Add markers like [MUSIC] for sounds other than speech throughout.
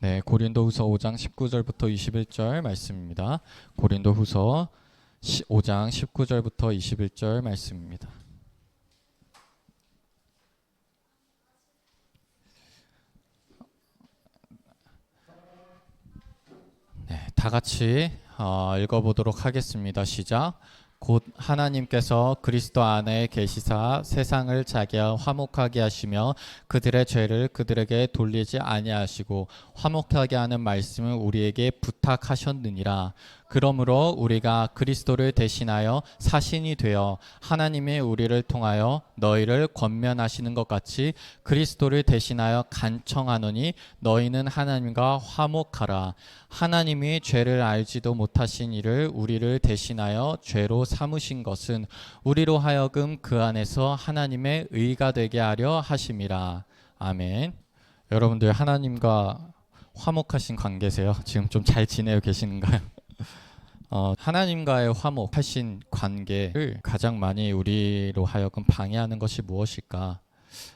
네, 고린도후서 5장 19절부터 21절 말씀입니다. 고린도후서 5장 19절부터 21절 말씀입니다. 네, 다 같이 어, 읽어보도록 하겠습니다. 시작. 곧 하나님께서 그리스도 안에 계시사 세상을 자기와 화목하게 하시며 그들의 죄를 그들에게 돌리지 아니하시고 화목하게 하는 말씀을 우리에게 부탁하셨느니라. 그러므로 우리가 그리스도를 대신하여 사신이 되어 하나님이 우리를 통하여 너희를 권면하시는 것 같이 그리스도를 대신하여 간청하노니 너희는 하나님과 화목하라. 하나님이 죄를 알지도 못하신 이를 우리를 대신하여 죄로 삼으신 것은 우리로 하여금 그 안에서 하나님의 의가 되게 하려 하심이라. 아멘. 여러분들 하나님과 화목하신 관계세요? 지금 좀 잘 지내고 계시는가요? 어, 하나님과의 화목하신 관계를 가장 많이 우리로 하여금 방해하는 것이 무엇일까?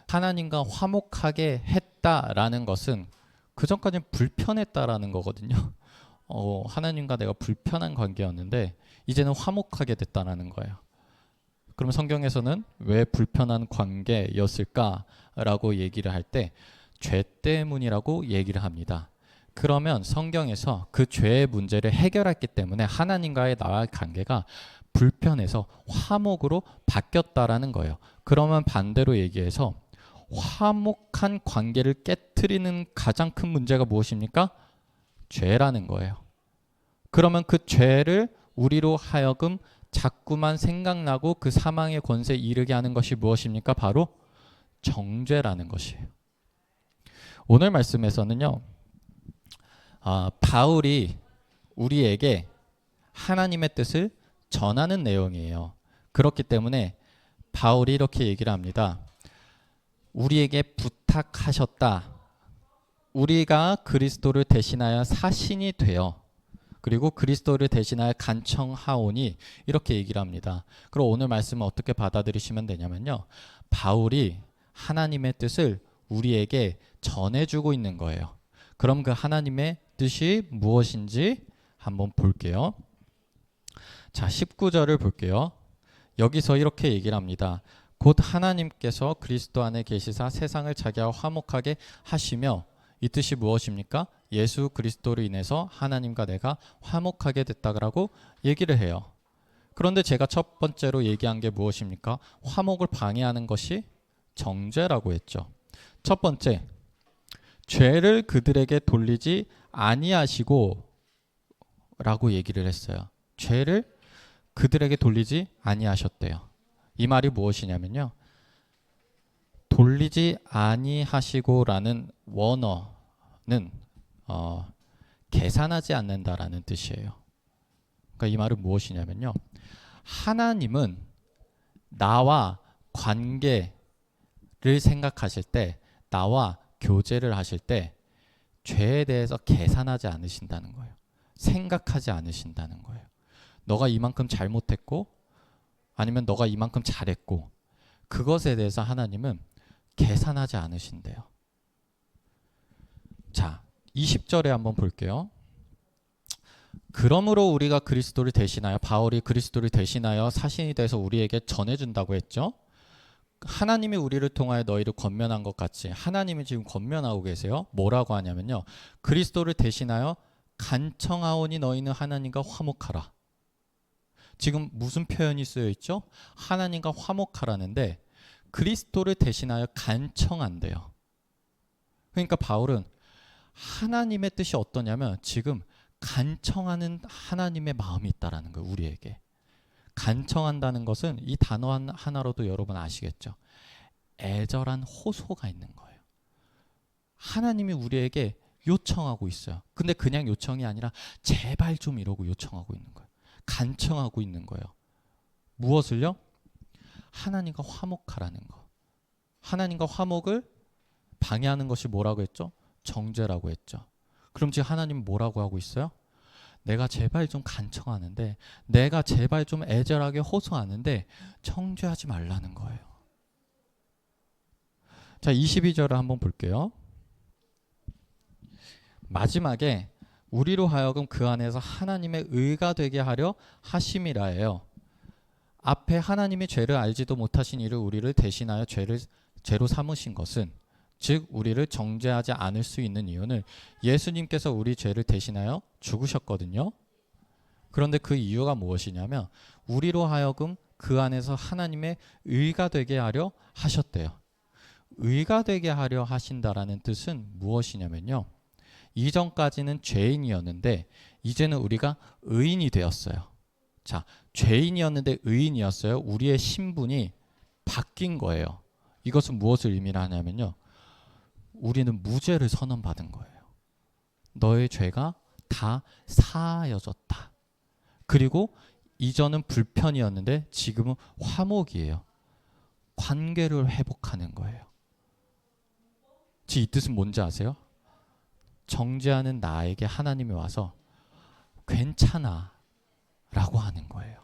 하나님과 화목하게 했다라는 것은 그 전까지는 불편했다라는 거거든요. 어, 하나님과 내가 불편한 관계였는데 이제는 화목하게 됐다라는 거예요. 그럼 성경에서는 왜 불편한 관계였을까라고 얘기를 할 때 죄 때문이라고 얘기를 합니다. 그러면 성경에서 그 죄의 문제를 해결했기 때문에 하나님과의 나와의 관계가 불편해서 화목으로 바뀌었다라는 거예요. 그러면 반대로 얘기해서 화목한 관계를 깨뜨리는 가장 큰 문제가 무엇입니까? 죄라는 거예요. 그러면 그 죄를 우리로 하여금 자꾸만 생각나고 그 사망의 권세에 이르게 하는 것이 무엇입니까? 바로 정죄라는 것이에요. 오늘 말씀에서는요. 아, 바울이 우리에게 하나님의 뜻을 전하는 내용이에요. 그렇기 때문에 바울이 이렇게 얘기를 합니다. 우리에게 부탁하셨다. 우리가 그리스도를 대신하여 사신이 되어 그리고 그리스도를 대신하여 간청하오니 이렇게 얘기를 합니다. 그럼 오늘 말씀을 어떻게 받아들이시면 되냐면요. 바울이 하나님의 뜻을 우리에게 전해주고 있는 거예요. 그럼 그 하나님의 뜻이 무엇인지 한번 볼게요. 자, 19절을 볼게요. 여기서 이렇게 얘기를 합니다. 곧 하나님께서 그리스도 안에 계시사 세상을 자기와 화목하게 하시며 이 뜻이 무엇입니까? 예수 그리스도로 인해서 하나님과 내가 화목하게 됐다라고 얘기를 해요. 그런데 제가 첫 번째로 얘기한 게 무엇입니까? 화목을 방해하는 것이 정죄라고 했죠. 첫 번째, 죄를 그들에게 돌리지 아니하시고 라고 얘기를 했어요. 죄를 그들에게 돌리지 아니하셨대요. 이 말이 무엇이냐면요. 돌리지 아니하시고라는 원어는 어, 계산하지 않는다라는 뜻이에요. 그러니까 이 말은 무엇이냐면요. 하나님은 나와 관계를 생각하실 때 나와 교제를 하실 때 죄에 대해서 계산하지 않으신다는 거예요. 생각하지 않으신다는 거예요. 너가 이만큼 잘못했고 아니면 너가 이만큼 잘했고 그것에 대해서 하나님은 계산하지 않으신대요. 자, 20절에 한번 볼게요. 그러므로 우리가 그리스도를 대신하여 바울이 그리스도를 대신하여 사신이 돼서 우리에게 전해 준다고 했죠. 하나님이 우리를 통하여 너희를 권면한 것 같이 하나님이 지금 권면하고 계세요. 뭐라고 하냐면요. 그리스도를 대신하여 간청하오니 너희는 하나님과 화목하라. 지금 무슨 표현이 쓰여 있죠? 하나님과 화목하라는데 그리스도를 대신하여 간청한대요. 그러니까 바울은 하나님의 뜻이 어떠냐면 지금 간청하는 하나님의 마음이 있다라는 거예요. 우리에게. 간청한다는 것은 이 단어 하나로도 여러분 아시겠죠? 애절한 호소가 있는 거예요. 하나님이 우리에게 요청하고 있어요. 근데 그냥 요청이 아니라 제발 좀 이러고 요청하고 있는 거예요. 간청하고 있는 거예요. 무엇을요? 하나님과 화목하라는 거. 하나님과 화목을 방해하는 것이 뭐라고 했죠? 정죄라고 했죠. 그럼 지금 하나님 뭐라고 하고 있어요? 내가 제발 좀 간청하는데 내가 제발 좀 애절하게 호소하는데 청죄하지 말라는 거예요. 자, 22절을 한번 볼게요. 마지막에 우리로 하여금 그 안에서 하나님의 의가 되게 하려 하심이라예요. 앞에 하나님이 죄를 알지도 못하신 이를 우리를 대신하여 죄를 죄로 삼으신 것은 즉 우리를 정죄하지 않을 수 있는 이유는 예수님께서 우리 죄를 대신하여 죽으셨거든요. 그런데 그 이유가 무엇이냐면 우리로 하여금 그 안에서 하나님의 의가 되게 하려 하셨대요. 의가 되게 하려 하신다라는 뜻은 무엇이냐면요. 이전까지는 죄인이었는데 이제는 우리가 의인이 되었어요. 자, 죄인이었는데 의인이었어요. 우리의 신분이 바뀐 거예요. 이것은 무엇을 의미하냐면요. 우리는 무죄를 선언받은 거예요. 너의 죄가 다 사하여졌다. 그리고 이전은 불편이었는데 지금은 화목이에요. 관계를 회복하는 거예요. 이 뜻은 뭔지 아세요? 정죄하는 나에게 하나님이 와서 괜찮아 라고 하는 거예요.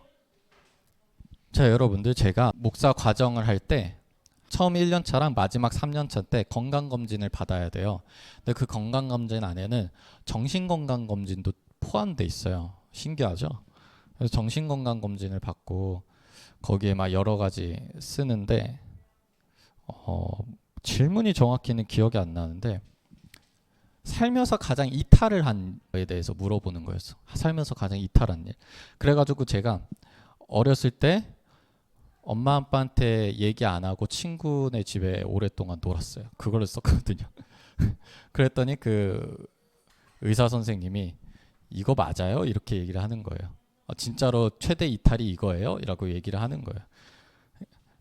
자, 여러분들 제가 목사 과정을 할 때 처음 1년 차랑 마지막 3년 차 때 건강 검진을 받아야 돼요. 근데 그 건강 검진 안에는 정신 건강 검진도 포함돼 있어요. 신기하죠? 그래서 정신 건강 검진을 받고 거기에 막 여러 가지 쓰는데 어, 질문이 정확히는 기억이 안 나는데 살면서 가장 이탈을 한 거에 대해서 물어보는 거였어. 살면서 가장 이탈한 일. 그래가지고 제가 어렸을 때 엄마 아빠한테 얘기 안 하고 친구네 집에 오랫동안 놀았어요. 그걸 썼거든요. [LAUGHS] 그랬더니 그 의사 선생님이 이거 맞아요? 이렇게 얘기를 하는 거예요. 아, 진짜로 최대 이탈이 이거예요? 이라고 얘기를 하는 거예요.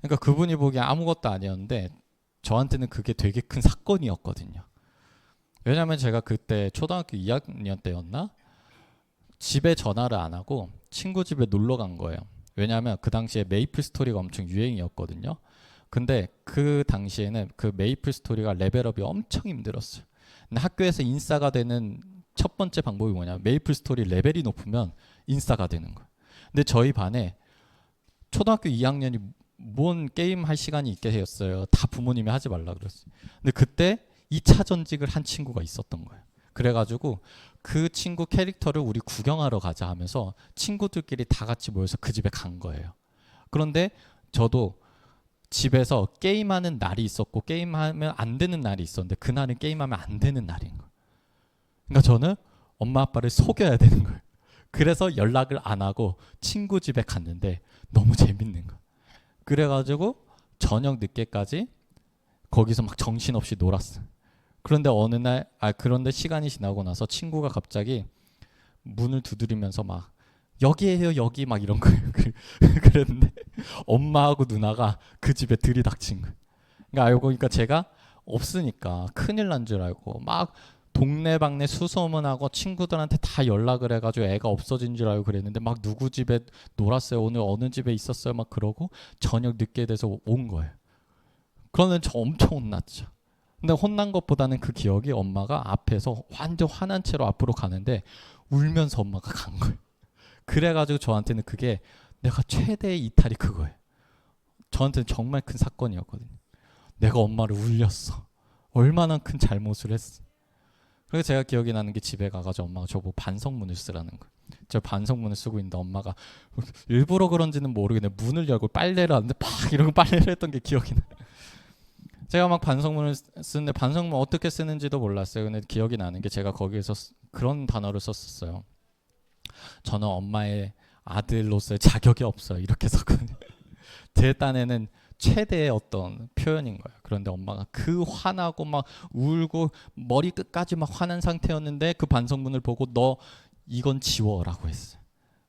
그러니까 그분이 보기엔 아무것도 아니었는데 저한테는 그게 되게 큰 사건이었거든요. 왜냐하면 제가 그때 초등학교 2학년 때였나 집에 전화를 안 하고 친구 집에 놀러 간 거예요. 왜냐하면 그 당시에 메이플 스토리가 엄청 유행이었거든요. 근데 그 당시에는 그 메이플 스토리가 레벨업이 엄청 힘들었어요. 근데 학교에서 인싸가 되는 첫 번째 방법이 뭐냐? 메이플 스토리 레벨이 높으면 인싸가 되는 거예요. 근데 저희 반에 초등학교 2학년이 뭔 게임 할 시간이 있겠어요. 다 부모님이 하지 말라 그랬어요. 근데 그때 2차 전직을 한 친구가 있었던 거예요. 그래가지고 그 친구 캐릭터를 우리 구경하러 가자 하면서 친구들끼리 다 같이 모여서 그 집에 간 거예요. 그런데 저도 집에서 게임하는 날이 있었고 게임하면 안 되는 날이 있었는데 그날은 게임하면 안 되는 날인 거예요. 그러니까 저는 엄마 아빠를 속여야 되는 거예요. 그래서 연락을 안 하고 친구 집에 갔는데 너무 재밌는 거예요. 그래가지고 저녁 늦게까지 거기서 막 정신없이 놀았어요. 그런데 어느 날, 아, 그런데 시간이 지나고 나서 친구가 갑자기 문을 두드리면서 막 여기에요 여기 막 이런 거예요. [LAUGHS] 그랬는데 엄마하고 누나가 그 집에 들이닥친 거예요. 그러니까 알고 보니까 제가 없으니까 큰일 난 줄 알고 막 동네방네 수소문하고 친구들한테 다 연락을 해가지고 애가 없어진 줄 알고 그랬는데 막 누구 집에 놀았어요 오늘 어느 집에 있었어요 막 그러고 저녁 늦게 돼서 온 거예요. 그러면 저 엄청 혼났죠. 근데 혼난 것보다는 그 기억이 엄마가 앞에서 완전 화난 채로 앞으로 가는데 울면서 엄마가 간 거예요. 그래가지고 저한테는 그게 내가 최대의 이탈이 그거예요. 저한테는 정말 큰 사건이었거든요. 내가 엄마를 울렸어. 얼마나 큰 잘못을 했어. 그래서 제가 기억이 나는 게 집에 가가지고 엄마가 저보고 반성문을 쓰라는 거예요. 저 반성문을 쓰고 있는데 엄마가 일부러 그런지는 모르겠는데 문을 열고 빨래를 하는데 팍 이러고 빨래를 했던 게 기억이 나요. 제가 막 반성문을 쓰는데 반성문 어떻게 쓰는지도 몰랐어요. 근데 기억이 나는 게 제가 거기에서 그런 단어를 썼었어요. 저는 엄마의 아들로서의 자격이 없어요. 이렇게 썼거든요. [LAUGHS] 제 딴에는 최대의 어떤 표현인 거예요. 그런데 엄마가 그 화나고 막 울고 머리 끝까지 막 화난 상태였는데 그 반성문을 보고 너 이건 지워라고 했어요.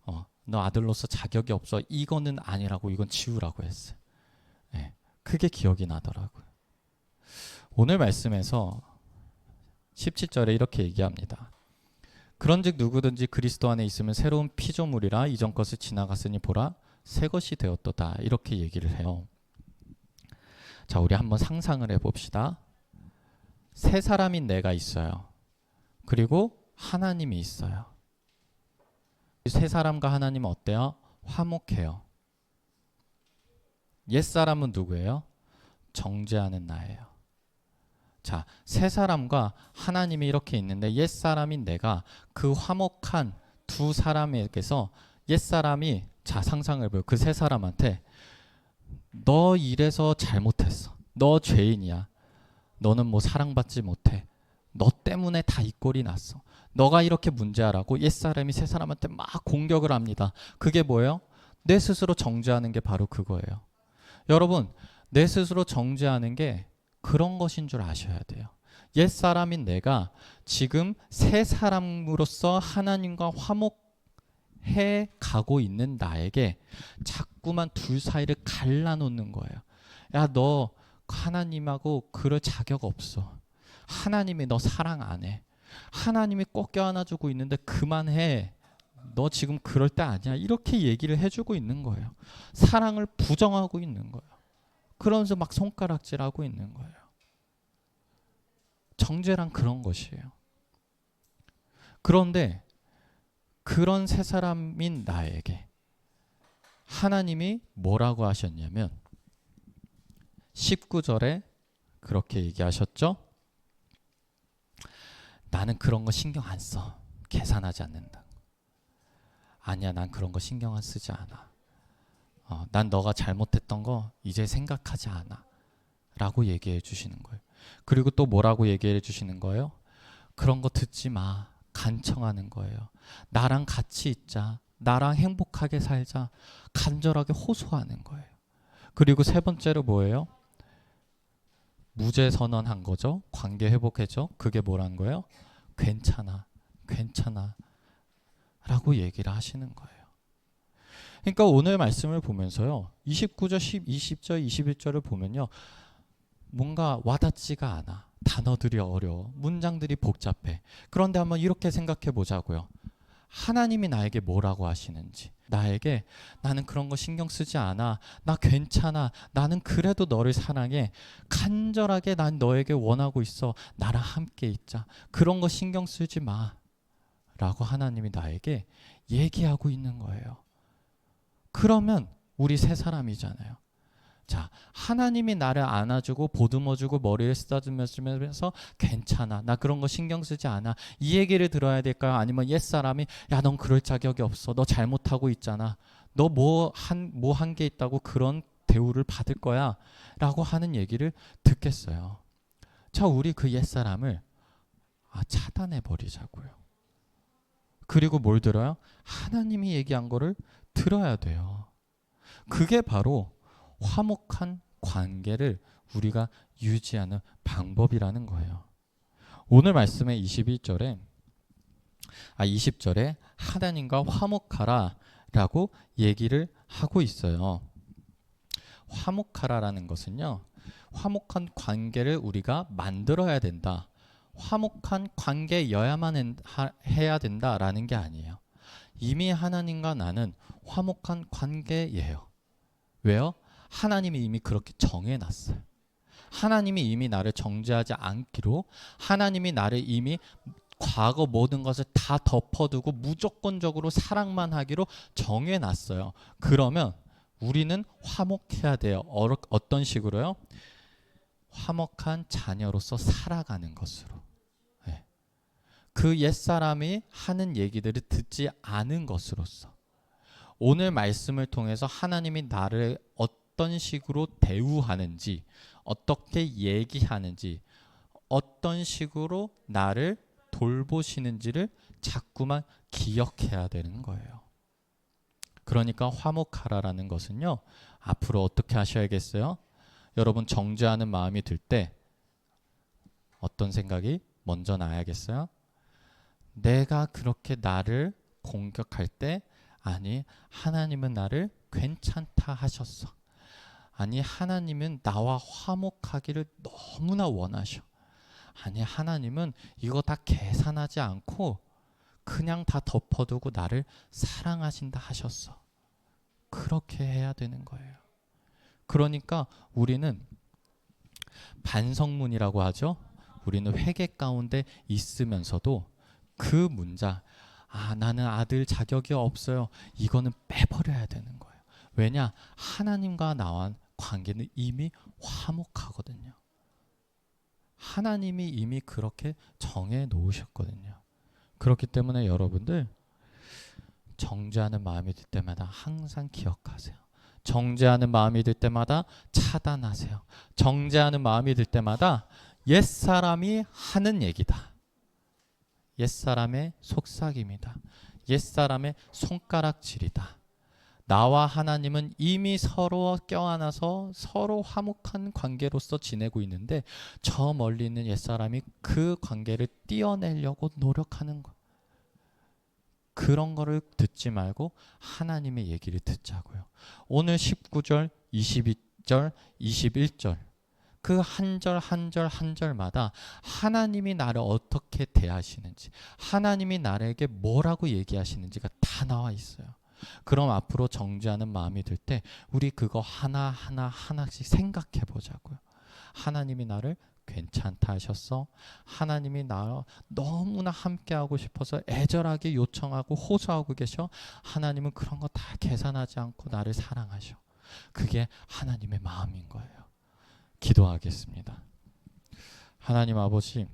어, 너 아들로서 자격이 없어. 이거는 아니라고 이건 지우라고 했어요. 네, 그게 기억이 나더라고요. 오늘 말씀에서 17절에 이렇게 얘기합니다. 그런즉 누구든지 그리스도 안에 있으면 새로운 피조물이라 이전 것을 지나갔으니 보라 새 것이 되었도다 이렇게 얘기를 해요. 자, 우리 한번 상상을 해 봅시다. 새 사람인 내가 있어요. 그리고 하나님이 있어요. 새 사람과 하나님은 어때요? 화목해요. 옛 사람은 누구예요? 정죄하는 나예요. 자, 세 사람과 하나님이 이렇게 있는데 옛 사람인 내가 그 화목한 두 사람에게서 옛 사람이 자 상상을 해봐요. 그세 사람한테 너 이래서 잘못했어. 너 죄인이야. 너는 뭐 사랑받지 못해. 너 때문에 다 이 꼴이 났어. 너가 이렇게 문제라고 옛 사람이 새 사람한테 막 공격을 합니다. 그게 뭐예요? 내 스스로 정죄하는 게 바로 그거예요. 여러분, 내 스스로 정죄하는 게 그런 것인 줄 아셔야 돼요. 옛 사람인 내가 지금 새 사람으로서 하나님과 화목해 가고 있는 나에게 자꾸만 둘 사이를 갈라놓는 거예요. 야, 너 하나님하고 그럴 자격 없어. 하나님이 너 사랑 안 해. 하나님이 꼭 껴안아주고 있는데 그만해. 너 지금 그럴 때 아니야. 이렇게 얘기를 해주고 있는 거예요. 사랑을 부정하고 있는 거예요. 그러면서 막 손가락질하고 있는 거예요. 정죄란 그런 것이에요. 그런데 그런 세 사람인 나에게 하나님이 뭐라고 하셨냐면 19절에 그렇게 얘기하셨죠? 나는 그런 거 신경 안 써. 계산하지 않는다. 아니야, 난 그런 거 신경 안 쓰지 않아. 어, 난 너가 잘못했던 거 이제 생각하지 않아. 라고 얘기해 주시는 거예요. 그리고 또 뭐라고 얘기해 주시는 거예요? 그런 거 듣지 마. 간청하는 거예요. 나랑 같이 있자. 나랑 행복하게 살자. 간절하게 호소하는 거예요. 그리고 세 번째로 뭐예요? 무죄 선언한 거죠. 관계 회복해죠. 그게 뭐라는 거예요? 괜찮아. 괜찮아. 라고 얘기를 하시는 거예요. 그러니까 오늘 말씀을 보면서요. 29절, 10, 20절, 21절을 보면요. 뭔가 와닿지가 않아. 단어들이 어려워. 문장들이 복잡해. 그런데 한번 이렇게 생각해 보자고요. 하나님이 나에게 뭐라고 하시는지. 나에게 나는 그런 거 신경 쓰지 않아. 나 괜찮아. 나는 그래도 너를 사랑해. 간절하게 난 너에게 원하고 있어. 나랑 함께 있자. 그런 거 신경 쓰지 마. 라고 하나님이 나에게 얘기하고 있는 거예요. 그러면 우리 세 사람이잖아요. 자, 하나님이 나를 안아주고 보듬어주고 머리를 쓰다듬으면서 괜찮아. 나 그런 거 신경 쓰지 않아. 이 얘기를 들어야 될까요? 아니면 옛 사람이 야, 넌 그럴 자격이 없어. 너 잘못하고 있잖아. 너 뭐 한 뭐 한 게 있다고 그런 대우를 받을 거야. 라고 하는 얘기를 듣겠어요. 자, 우리 그 옛 사람을 아, 차단해 버리자고요. 그리고 뭘 들어요? 하나님이 얘기한 거를 들어야 돼요. 그게 바로 화목한 관계를 우리가 유지하는 방법이라는 거예요. 오늘 말씀의 21절에 아 20절에 하나님과 화목하라라고 얘기를 하고 있어요. 화목하라라는 것은요. 화목한 관계를 우리가 만들어야 된다. 화목한 관계여야만 해야 된다라는 게 아니에요. 이미 하나님과 나는 화목한 관계예요. 왜요? 하나님이 이미 그렇게 정해놨어요. 하나님이 이미 나를 정죄하지 않기로 하나님이 나를 이미 과거 모든 것을 다 덮어두고 무조건적으로 사랑만 하기로 정해놨어요. 그러면 우리는 화목해야 돼요. 어떤 식으로요? 화목한 자녀로서 살아가는 것으로. 네. 그 옛사람이 하는 얘기들을 듣지 않은 것으로서. 오늘 말씀을 통해서 하나님이 나를 어떤 식으로 대우하는지, 어떻게 얘기하는지, 어떤 식으로 나를 돌보시는지를 자꾸만 기억해야 되는 거예요. 그러니까 화목하라라는 것은요. 앞으로 어떻게 하셔야겠어요? 여러분 정죄하는 마음이 들 때 어떤 생각이 먼저 나야겠어요? 내가 그렇게 나를 공격할 때 아니 하나님은 나를 괜찮다 하셨어. 아니 하나님은 나와 화목하기를 너무나 원하셔. 아니 하나님은 이거 다 계산하지 않고 그냥 다 덮어두고 나를 사랑하신다 하셨어. 그렇게 해야 되는 거예요. 그러니까 우리는 반성문이라고 하죠. 우리는 회개 가운데 있으면서도 그 문자 아, 나는 아들 자격이 없어요. 이거는 빼버려야 되는 거예요. 왜냐? 하나님과 나와 관계는 이미 화목하거든요. 하나님이 이미 그렇게 정해 놓으셨거든요. 그렇기 때문에 여러분들 정죄하는 마음이 들 때마다 항상 기억하세요. 정죄하는 마음이 들 때마다 차단하세요. 정죄하는 마음이 들 때마다 옛 사람이 하는 얘기다. 옛사람의 속삭임이다. 옛사람의 손가락질이다. 나와 하나님은 이미 서로 껴안아서 서로 화목한 관계로서 지내고 있는데 저 멀리 있는 옛사람이 그 관계를 띄어내려고 노력하는 거. 그런 거를 듣지 말고 하나님의 얘기를 듣자고요. 오늘 19절, 22절, 21절 그 한 절 한 절 한 절마다 하나님이 나를 어떻게 대하시는지 하나님이 나에게 뭐라고 얘기하시는지가 다 나와 있어요. 그럼 앞으로 정죄하는 마음이 들 때 우리 그거 하나 하나 하나씩 생각해 보자고요. 하나님이 나를 괜찮다 하셨어. 하나님이 나 너무나 함께하고 싶어서 애절하게 요청하고 호소하고 계셔. 하나님은 그런 거 다 계산하지 않고 나를 사랑하셔. 그게 하나님의 마음인 거예요. 기도하겠습니다. 하나님 아버지,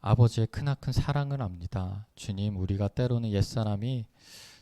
아버지의 크나큰 사랑을 압니다. 주님, 우리가 때로는 옛사람이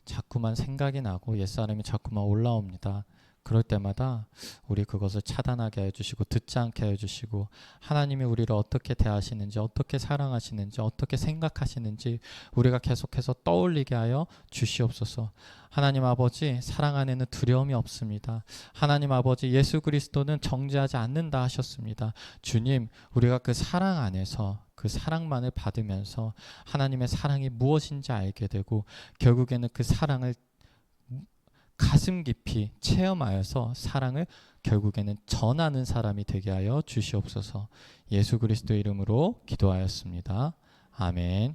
자꾸만 생각이 나고 옛사람이 자꾸만 올라옵니다. 그럴 때마다 우리 그것을 차단하게 해주시고 듣지 않게 해주시고 하나님이 우리를 어떻게 대하시는지 어떻게 사랑하시는지 어떻게 생각하시는지 우리가 계속해서 떠올리게 하여 주시옵소서. 하나님 아버지 사랑 안에는 두려움이 없습니다. 하나님 아버지 예수 그리스도는 정죄하지 않는다 하셨습니다. 주님 우리가 그 사랑 안에서 그 사랑만을 받으면서 하나님의 사랑이 무엇인지 알게 되고 결국에는 그 사랑을 가슴 깊이 체험하여서 사랑을 결국에는 전하는 사람이 되게 하여 주시옵소서. 예수 그리스도 이름으로 기도하였습니다. 아멘.